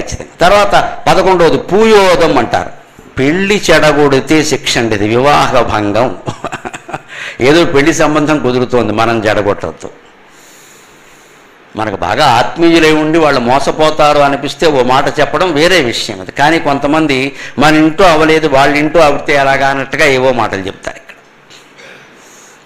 ఖచ్చితంగా. తర్వాత పదకొండవది పూయోదం అంటారు. పెళ్ళి చెడగొడితే శిక్ష అండి ఇది వివాహ భంగం. ఏదో పెళ్ళి సంబంధం కుదురుతోంది మనం చెడగొట్టద్దు మనకు బాగా ఆత్మీయులై ఉండి వాళ్ళు మోసపోతారు అనిపిస్తే ఓ మాట చెప్పడం వేరే విషయం అది. కానీ కొంతమంది మన ఇంటూ అవ్వలేదు వాళ్ళ ఇంటూ అవితే ఎలాగా అన్నట్టుగా ఏవో మాటలు చెప్తారు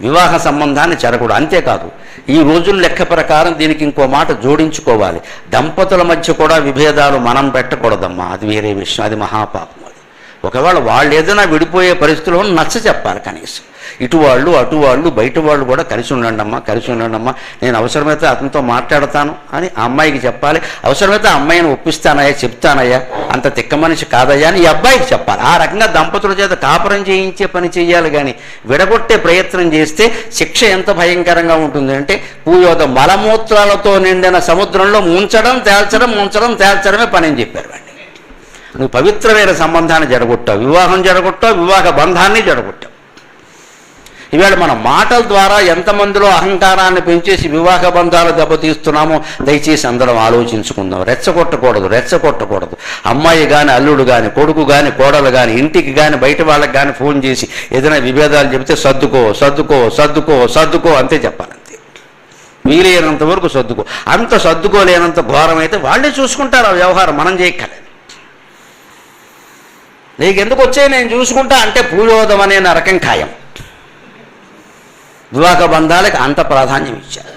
వివాహ సంబంధాన్ని చెరకూడదు. అంతేకాదు ఈ రోజుల లెక్క ప్రకారం దీనికి ఇంకో మాట జోడించుకోవాలి. దంపతుల మధ్య కూడా విభేదాలు మనం పెట్టకూడదమ్మా. అది వేరే విషయం అది మహాపాపం అది. ఒకవేళ వాళ్ళు ఏదైనా విడిపోయే పరిస్థితుల్లో నచ్చ చెప్పాలి కనీసం. ఇటు వాళ్ళు అటు వాళ్ళు బయట వాళ్ళు కూడా కలిసి ఉండండమ్మా కలిసి ఉండండమ్మా నేను అవసరమైతే అతనితో మాట్లాడతాను అని ఆ అమ్మాయికి చెప్పాలి. అవసరమైతే ఆ అమ్మాయిని ఒప్పిస్తానయ్యా చెప్తానయ్యా. అంత తిక్క మనిషి కాదయ్యా అని ఈ అబ్బాయికి చెప్పాలి. ఆ రకంగా దంపతుల చేత కాపురం చేయించే పని చేయాలి కానీ విడగొట్టే ప్రయత్నం చేస్తే శిక్ష ఎంత భయంకరంగా ఉంటుంది అంటే మలమూత్రాలతో నిండిన సముద్రంలో ముంచడం తేల్చడం ముంచడం తేల్చడమే పని అని చెప్పారు వాడిని. నువ్వు పవిత్రమైన సంబంధాన్ని జడగొట్టావు వివాహం జడగొట్టావు వివాహ బంధాన్ని జడగొట్టావు. ఇవాళ మన మాటల ద్వారా ఎంతమందిలో అహంకారాన్ని పెంచేసి వివాహ బంధాలు దెబ్బతీస్తున్నామో దయచేసి అందరం ఆలోచించుకుందాం. రెచ్చగొట్టకూడదు రెచ్చగొట్టకూడదు. అమ్మాయి కానీ అల్లుడు కానీ కొడుకు కానీ కోడలు కానీ ఇంటికి కానీ బయట వాళ్ళకి కానీ ఫోన్ చేసి ఏదైనా విభేదాలు చెబితే సర్దుకో సర్దుకో సర్దుకో సర్దుకో అంతే చెప్పాలంతే. వీలైనంత వరకు సర్దుకో. అంత సర్దుకోలేనంత ఘోరమైతే వాళ్ళే చూసుకుంటారు ఆ వ్యవహారం మనం చేయక్కర్లేదు. నీకు ఎందుకు వచ్చాయి? నేను చూసుకుంటా అంటే పూజోదం అనే నరకం ఖాయం. వివాహ బంధాలకు అంత ప్రాధాన్యం ఇచ్చారు.